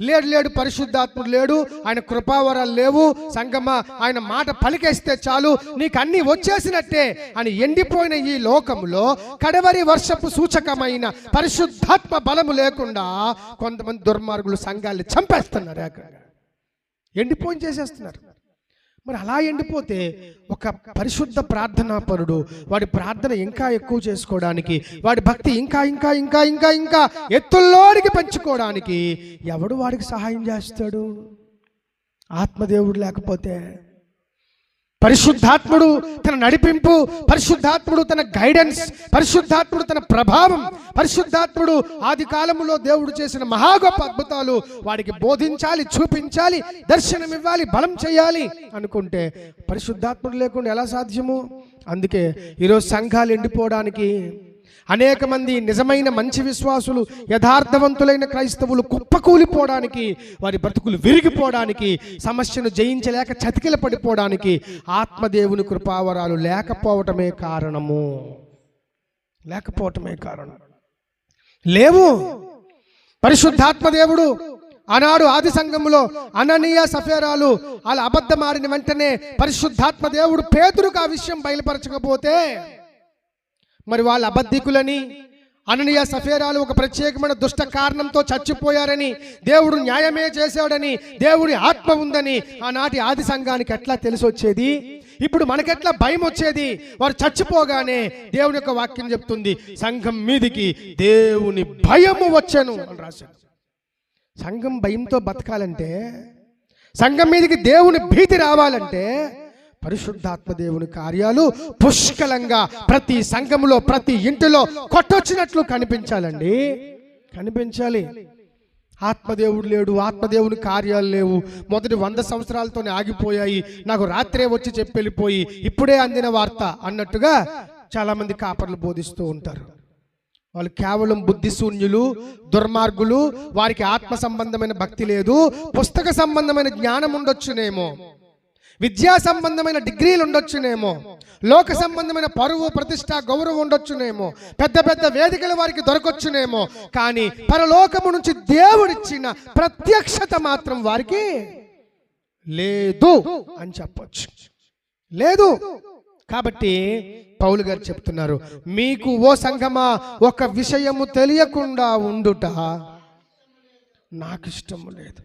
లేడు లేడు పరిశుద్ధాత్ముడు లేడు ఆయన కృపావరాలు లేవు. సంగమ ఆయన మాట పలికేస్తే చాలు. నీకు అన్ని వచ్చేసినట్టే. అని ఎండిపోయిన ఈ లోకంలో కడవరి వర్షపు సూచకమైన పరిశుద్ధాత్మ బలము లేకుండా కొంతమంది దుర్మార్గులు సంఘాలు చంపేస్తున్నారు ఎండిపోయి చేసేస్తున్నారు. మరి అలా ఎండిపోతే ఒక పరిశుద్ధ ప్రార్థనా పరుడు వాడి ప్రార్థన ఇంకా ఎక్కువ చేసుకోవడానికి వాడి భక్తి ఇంకా ఇంకా ఇంకా ఇంకా ఇంకా ఎత్తుల్లోనికి పెంచుకోవడానికి ఎవడు వాడికి సహాయం చేస్తాడు? ఆత్మదేవుడు లేకపోతే పరిశుద్ధాత్ముడు తన నడిపింపు పరిశుద్ధాత్ముడు తన గైడెన్స్ పరిశుద్ధాత్ముడు తన ప్రభావం పరిశుద్ధాత్ముడు ఆది కాలంలో దేవుడు చేసిన మహా గొప్ప అద్భుతాలు వాడికి బోధించాలి చూపించాలి దర్శనం ఇవ్వాలి బలం చేయాలి అనుకుంటే పరిశుద్ధాత్ముడు లేకుండా ఎలా సాధ్యము? అందుకే ఈరోజు సంఘాలు ఎండిపోవడానికి అనేక మంది నిజమైన మంచి విశ్వాసులు యథార్థవంతులైన క్రైస్తవులు కుప్పకూలిపోవడానికి వారి బ్రతుకులు విరిగిపోవడానికి సమస్యను జయించలేక చతికిల పడిపోవడానికి ఆత్మదేవుని కృపావరాలు లేకపోవటమే కారణము. లేకపోవటమే కారణం. లేవు. పరిశుద్ధాత్మదేవుడు ఆనాడు ఆది సంఘములో అననీయ సఫేరాలు అలా అబద్ధమారిన వెంటనే పరిశుద్ధాత్మ దేవుడు పేదరుకు ఆ విషయం బయలుపరచకపోతే మరి వాళ్ళ అబద్ధికులని అననీయ సఫేరాలు ఒక ప్రత్యేకమైన దుష్ట కారణంతో చచ్చిపోయారని దేవుడు న్యాయమే చేశాడని దేవుడి ఆత్మ ఉందని ఆనాటి ఆది సంఘానికి ఎట్లా తెలిసి వచ్చేది ఇప్పుడు మనకెట్లా భయం వచ్చేది వారు చచ్చిపోగానే దేవుని యొక్క వాక్యం చెప్తుంది సంఘం మీదికి దేవుని భయము వచ్చాను అని రాశాడు సంఘం భయంతో బతకాలంటే సంఘం మీదికి దేవుని భీతి రావాలంటే పరిశుద్ధాత్మదేవుని కార్యాలు పుష్కలంగా ప్రతి సంఘములో ప్రతి ఇంటిలో కొట్టొచ్చినట్లు కనిపించాలండి. కనిపించాలి. ఆత్మదేవుడు లేడు ఆత్మదేవుని కార్యాలు లేవు. మొదటి వంద సంవత్సరాలతోనే ఆగిపోయాయి. నాకు రాత్రే వచ్చి చెప్పెళ్ళిపోయి ఇప్పుడే అందిన వార్త అన్నట్టుగా చాలా మంది కాపర్లు బోధిస్తూ ఉంటారు. వాళ్ళు కేవలం బుద్ధిశూన్యులు దుర్మార్గులు వారికి ఆత్మ సంబంధమైన భక్తి లేదు పుస్తక సంబంధమైన జ్ఞానం ఉండొచ్చునేమో. విద్యా సంబంధమైన డిగ్రీలు ఉండొచ్చునేమో లోక సంబంధమైన పరువు ప్రతిష్ట గౌరవం ఉండొచ్చునేమో పెద్ద పెద్ద వేదికలు వారికి దొరకొచ్చునేమో కానీ పరలోకము నుంచి దేవుడిచ్చిన ప్రత్యక్షత మాత్రం వారికి లేదు అని చెప్పొచ్చు. లేదు. కాబట్టి పౌలు గారు చెప్తున్నారు మీకు ఓ సంఘమా ఒక విషయము తెలియకుండా ఉండుట నాకు ఇష్టము లేదు.